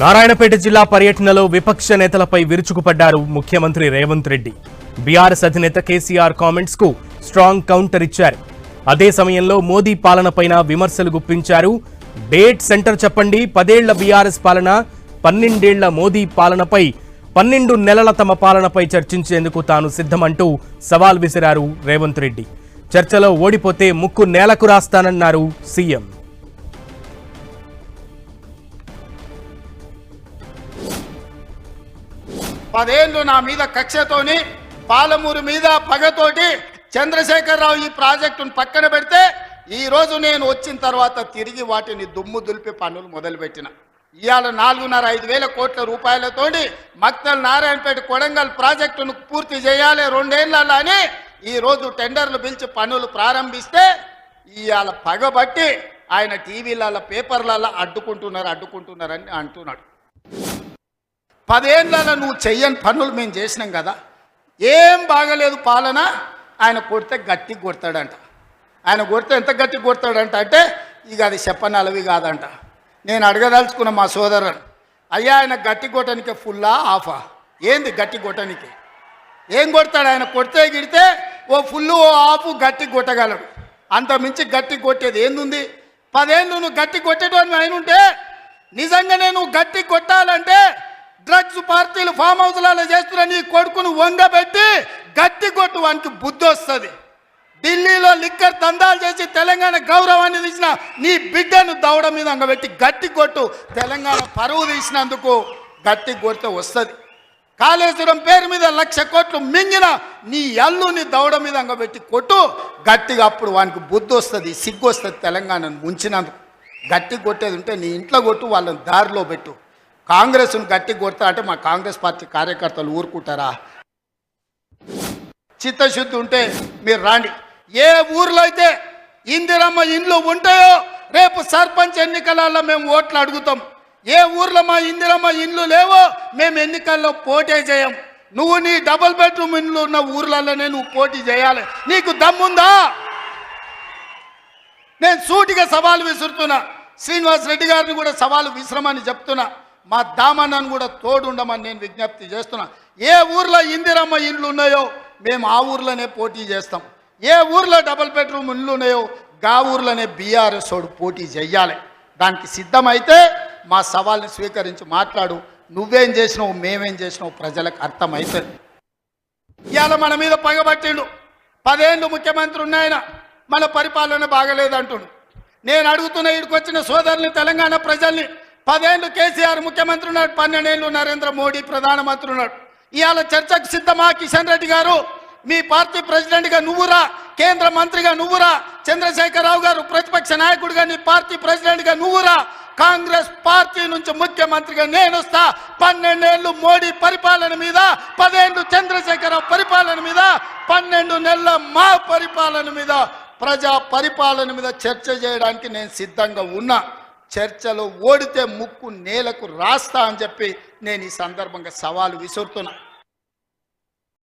నారాయణపేట జిల్లా పర్యటనలో విపక్ష నేతలపై విరుచుకుపడ్డారు ముఖ్యమంత్రి రేవంత్ రెడ్డి. బీఆర్ఎస్ అధినేత కేసీఆర్ కామెంట్స్కు స్ట్రాంగ్ కౌంటర్ ఇచ్చారు. అదే సమయంలో మోదీ పాలనపైన విమర్శలు గుప్పించారు. డేట్ సెంటర్ చెప్పండి పదేళ్ళ బీఆర్ఎస్ పాలన పన్నెండేళ్ళ మోదీ పాలనపై పన్నెండు నెలల తమ పాలనపై చర్చించేందుకు తాను సిద్ధమంటూ సవాల్ విసిరారు రేవంత్ రెడ్డి. చర్చలో ఓడిపోతే ముక్కు నేలకు రాస్తానన్నారు సీఎం. పదేళ్ళు నా మీద కక్షతోని పాలమూరు మీద పగతోటి చంద్రశేఖరరావు ఈ ప్రాజెక్టును పక్కన పెడితే ఈరోజు నేను వచ్చిన తర్వాత తిరిగి వాటిని దుమ్ము దులిపి పనులు మొదలుపెట్టిన. ఇవాళ నాలుగున్నర ఐదు వేల కోట్ల రూపాయలతోటి మక్తల్ నారాయణపేట కొడంగల్ ప్రాజెక్టును పూర్తి చేయాలి రెండేళ్ళలో అని ఈ రోజు టెండర్లు పిలిచి పనులు ప్రారంభిస్తే ఇవాళ పగబట్టి ఆయన టీవీలలో పేపర్లలో అడ్డుకుంటున్నారు అడ్డుకుంటున్నారని అంటున్నాడు. పదేళ్ళలో నువ్వు చెయ్యని పనులు మేము చేసినాం కదా ఏం బాగలేదు పాలన ఆయన కొడితే గట్టి కొడతాడంట. ఆయన కొడితే ఎంత గట్టి కొడతాడంట అంటే ఇక అది చెప్పనలవి కాదంట. నేను అడగదలుచుకున్న మా సోదరుడు అయ్యా ఆయన గట్టి కొట్టడానికి ఫుల్లా ఆఫా. ఏంది గట్టి కొట్టడానికి? ఏం కొడతాడు? ఆయన కొడితే గిడితే ఓ ఫుల్ ఓ ఆపు గట్టి కొట్టగలడు. అంత మించి గట్టి కొట్టేది ఏందుంది? పదేళ్ళు నువ్వు గట్టి కొట్టేటోని ఆయన ఉంటే నిజంగానే నువ్వు గట్టి కొట్టాలంటే పార్టీలు ఫామ్ హౌస్లలో చేస్తున్న నీ కొడుకును వంగబెట్టి గట్టి కొట్టు వానికి బుద్ధి వస్తుంది ఢిల్లీలో లిక్కర్ దందాలు చేసి తెలంగాణ గౌరవాన్ని తీసిన నీ బిడ్డను దౌడ మీద అంగబెట్టి గట్టి కొట్టు తెలంగాణ పరువు తీసినందుకు గట్టి కొడితే వస్తుంది. కాళేశ్వరం పేరు మీద లక్ష కోట్లు మింగిన నీ అల్లుని దౌడ మీద అంగబెట్టి కొట్టు గట్టిగా అప్పుడు వానికి బుద్ధి వస్తుంది సిగ్గు వస్తుంది తెలంగాణను ముంచినందుకు గట్టి కొట్టేది ఉంటే నీ ఇంట్లో కొట్టు వాళ్ళని దారిలో పెట్టు. కాంగ్రెస్ను గట్టి కొడతా అంటే మా కాంగ్రెస్ పార్టీ కార్యకర్తలు ఊరుకుంటారా? చిత్తశుద్ధి ఉంటే మీరు రాండి. ఏ ఊర్లో అయితే ఇందిరమ్మ ఇండ్లు ఉంటాయో రేపు సర్పంచ్ ఎన్నికలలో మేము ఓట్లు అడుగుతాం. ఏ ఊర్లో మా ఇందిరమ్మ ఇండ్లు లేవో మేము ఎన్నికల్లో పోటీ చేయం. నువ్వు నీ డబుల్ బెడ్రూమ్ ఇండ్లు ఉన్న ఊర్లలోనే నువ్వు పోటీ చేయాలి. నీకు దమ్ముందా? నేను సూటిగా సవాలు విసురుతున్నా. శ్రీనివాస్ రెడ్డి గారిని కూడా సవాలు విశ్రమని చెప్తున్నా. మా దామన్నను కూడా తోడుండమని నేను విజ్ఞప్తి చేస్తున్నా. ఏ ఊర్లో ఇందిరమ్మ ఇండ్లు ఉన్నాయో మేము ఆ ఊర్లోనే పోటీ చేస్తాం. ఏ ఊర్లో డబుల్ బెడ్రూమ్ ఇండ్లు ఉన్నాయో గా ఊర్లోనే బీఆర్ఎస్ వాడు పోటీ చెయ్యాలి దానికి సిద్ధమైతే మా సవాల్ని స్వీకరించి మాట్లాడు. నువ్వేం చేసినావు మేమేం చేసినావు ప్రజలకు అర్థమవుతుంది ఇవాళ మన మీద పగబట్టిండు. పదేళ్ళు ముఖ్యమంత్రి ఉన్నాయన మన పరిపాలన బాగలేదంటుండు. నేను అడుగుతున్న ఇక్కడికి వచ్చిన సోదరుని తెలంగాణ ప్రజల్ని పదేళ్ళు కేసీఆర్ ముఖ్యమంత్రి ఉన్నాడు పన్నెండేళ్ళు నరేంద్ర మోడీ ప్రధానమంత్రి ఉన్నాడు. ఇవాళ చర్చకు సిద్ధమా కిషన్ రెడ్డి గారు? మీ పార్టీ ప్రెసిడెంట్గా నువ్వురా కేంద్ర మంత్రిగా నువ్వురా చంద్రశేఖరరావు గారు ప్రతిపక్ష నాయకుడిగా నీ పార్టీ ప్రెసిడెంట్గా నువ్వురా? కాంగ్రెస్ పార్టీ నుంచి ముఖ్యమంత్రిగా నేను వస్తా పన్నెండేళ్ళు మోడీ పరిపాలన మీద పదేళ్ళు చంద్రశేఖరరావు పరిపాలన మీద పన్నెండు నెలల మా పరిపాలన మీద ప్రజా పరిపాలన మీద చర్చ చేయడానికి నేను సిద్ధంగా ఉన్నా. చర్చలో ఓడితే ముక్కు నేలకు రాస్తా అని చెప్పి నేను ఈ సందర్భంగా సవాలు విసురుతున్నా.